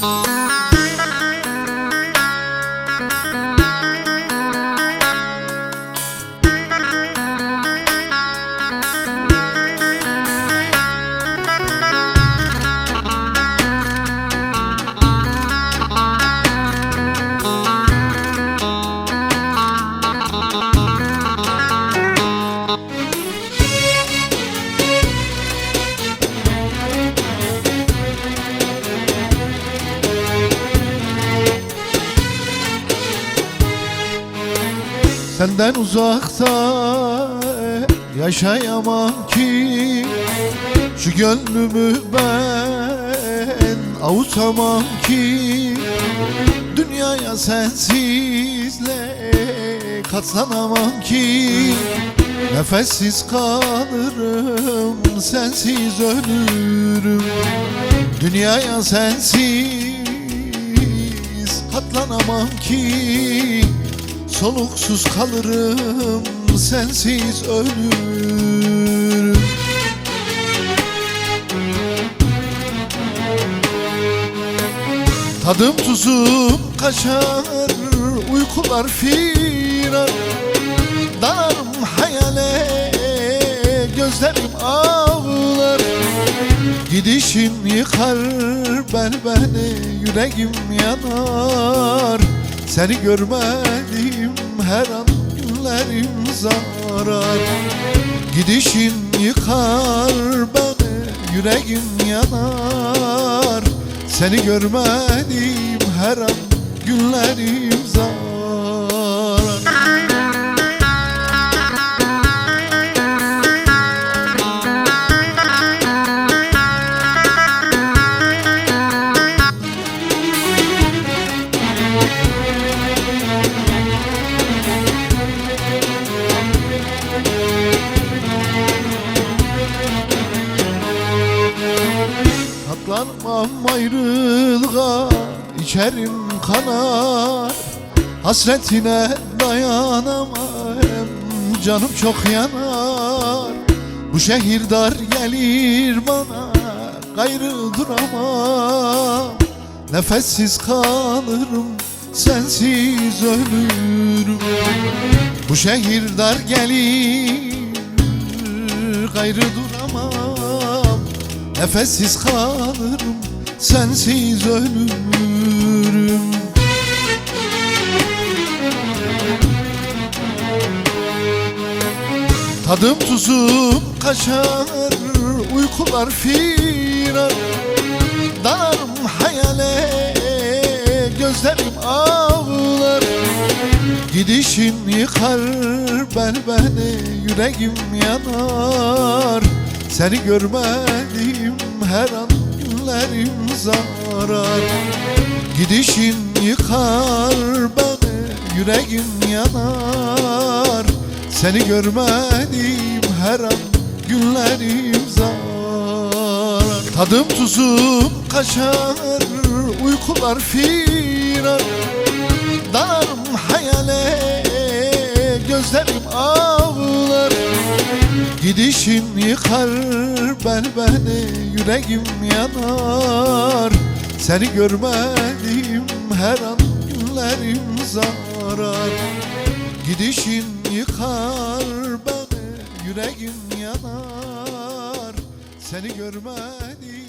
Música Senden uzakta yaşayamam ki. Şu gönlümü ben avutamam ki. Dünyaya sensizle katlanamam ki. Nefessiz kalırım sensiz ölürüm. Dünyaya sensiz katlanamam ki Soluksuz kalırım sensiz ölürüm. Tadım tuzum kaçar uykular firar. Dalarım hayale gözlerim ağlar. Gidişin yıkar bel beni yüreğim yanar. Seni görmedim her an günlerim zarar Gidişin yıkar beni yüreğim yanar. Seni görmedim her an günlerim zarar Katlanmam ayrılığa içerim kanar. Hasretine dayanamam canım çok yanar. Bu şehir dar gelir bana gayrı duramam Nefessiz kalırım sensiz ölürüm. Bu şehir dar gelir gayrı duramam Nefessiz kalırım sensiz ölürüm. Tadım tuzum kaçar uykular firar. Dalarım hayale gözlerim ağlar. Gidişin yıkar bel beni yüreğim yanar. Seni görmedim her an günlerim zarar. Gidişin yıkar beni yüreğim yanar. Seni görmedim her an günlerim zarar Tadım tuzum kaçar uykular firar. Dalarım hayale gözlerim ağlar Gidişin yıkar bel beni yüreğim yanar. Seni görmedim her an günlerim zarar. Gidişin yıkar beni yüreğim yanar. Seni görmedim